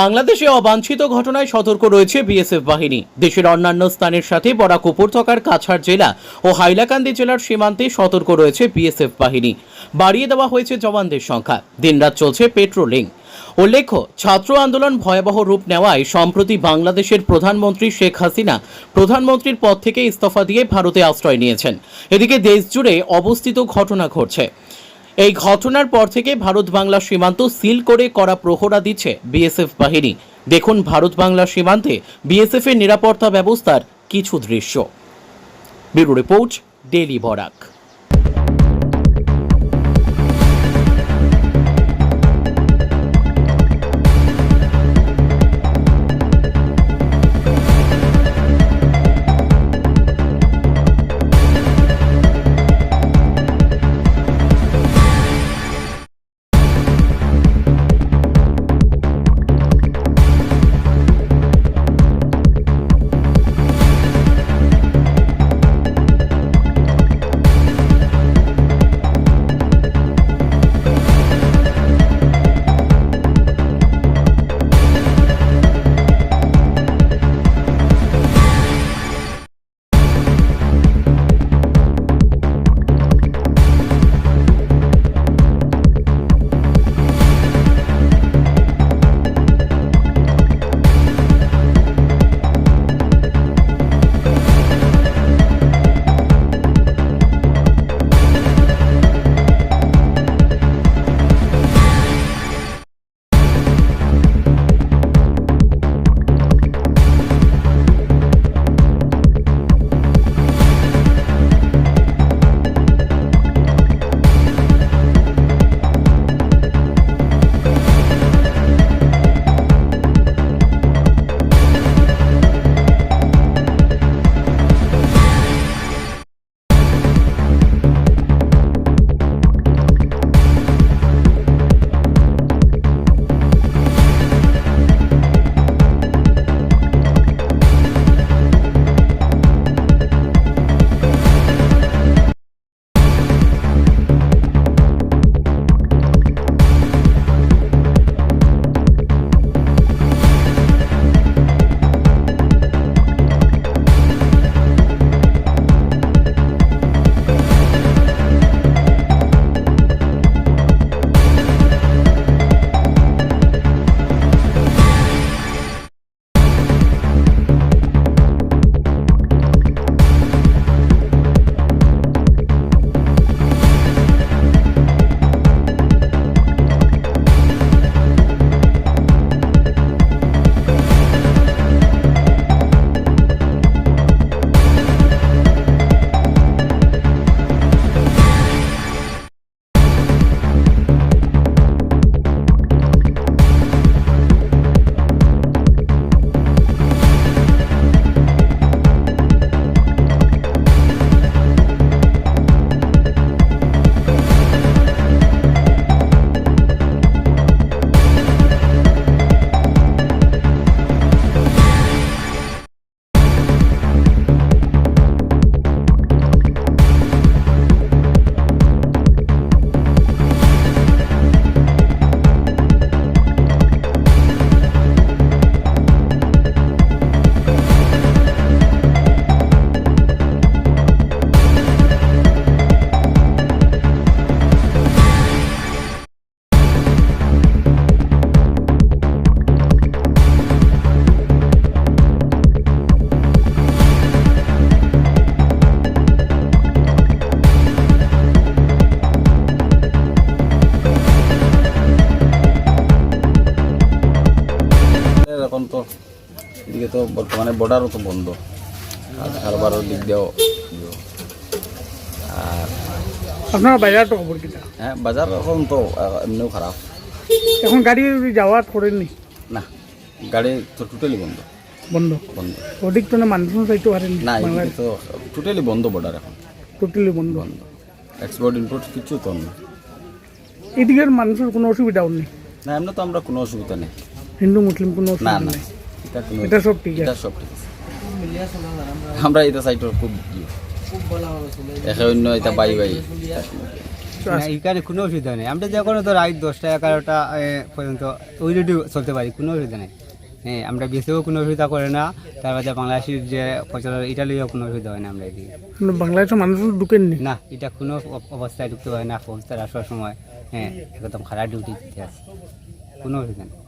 বাংলাদেশে অবাঞ্ছিত ঘটনায় সতর্ক রয়েছে বিএসএফ বাহিনী। দেশের অন্যান্য স্থানের সাথে বরাক উপত্যকার কাছাড় জেলা ও হাইলাকান্দি জেলার সীমান্তে সতর্ক রয়েছে বিএসএফ বাহিনী। বাড়িয়ে দেওয়া হয়েছে জওয়ানদের সংখ্যা। দিনরাত চলছে পেট্রোলিং। উল্লেখ্য, ছাত্র আন্দোলন ভয়াবহ রূপ নেওয়ায় সম্প্রতি বাংলাদেশের প্রধানমন্ত্রী শেখ হাসিনা প্রধানমন্ত্রীর পদ থেকে ইস্তফা দিয়ে ভারতে আশ্রয় নিয়েছেন। এদিকে দেশ জুড়ে অবস্থিত ঘটনা ঘটছে। এই ঘটনার পর থেকে ভারত বাংলা সীমান্ত সিল করে করা প্রহরা দিচ্ছে বিএসএফ বাহিনী। দেখুন ভারত বাংলা সীমান্তে বিএসএফ এর নিরাপত্তা ব্যবস্থার কিছু দৃশ্য। Bureau report daily Barak. এখন তো এদিকে তো বর্তমানে বর্ডারও তো বন্ধ। আর হারবারও দিক দিয়েও। আর আপনার বাজারটা খবর কিনা হ্যাঁ বাজার এখন তো এমনিও খারাপ। এখন গাড়ি যাওয়া করেননি? না গাড়ি তো টোটালি বন্ধ। বন্ধ? বন্ধ। ওদিক তো না মানুষ যাইতে পারেনি না তো টোটালি বন্ধ বর্ডার এখন। টোটালি বন্ধ। বন্ধ। এক্সপোর্ট ইম্পোর্ট কিছু তো না এদিকের মানুষের কোনো অসুবিধাও নেই? না এমনি তো আমরা কোনো অসুবিধা নেই। হিন্দু মুসলিম কোনো না না। এটা কোনো এটা সব ঠিক আছে। এটা সব ঠিক আছে। আমরা এটা সাইডের খুব ইয়ে। একে অন্য এটা বাই বাই। না এখানে কোনো অসুবিধা নেই। আমরা যখন তো রাত দশটা এগারোটা পর্যন্ত ওই রেডিও চলতে পারি কোনো অসুবিধা নেই। হ্যাঁ আমরা বেঁচেও কোনো অসুবিধা করে না। তার বাদে বাংলাদেশের যে প্রচার এটা লইও কোনো অসুবিধা হয় না আমরা এদিকে। বাংলাদেশের মানুষ ঢুকেননি। না এটা কোনো অবস্থায় ঢুকতে হয় না অবস্থায় আসার সময়। হ্যাঁ একদম খারাপ ডিউটি দিতে আছে। কোনো অসুবিধা নেই।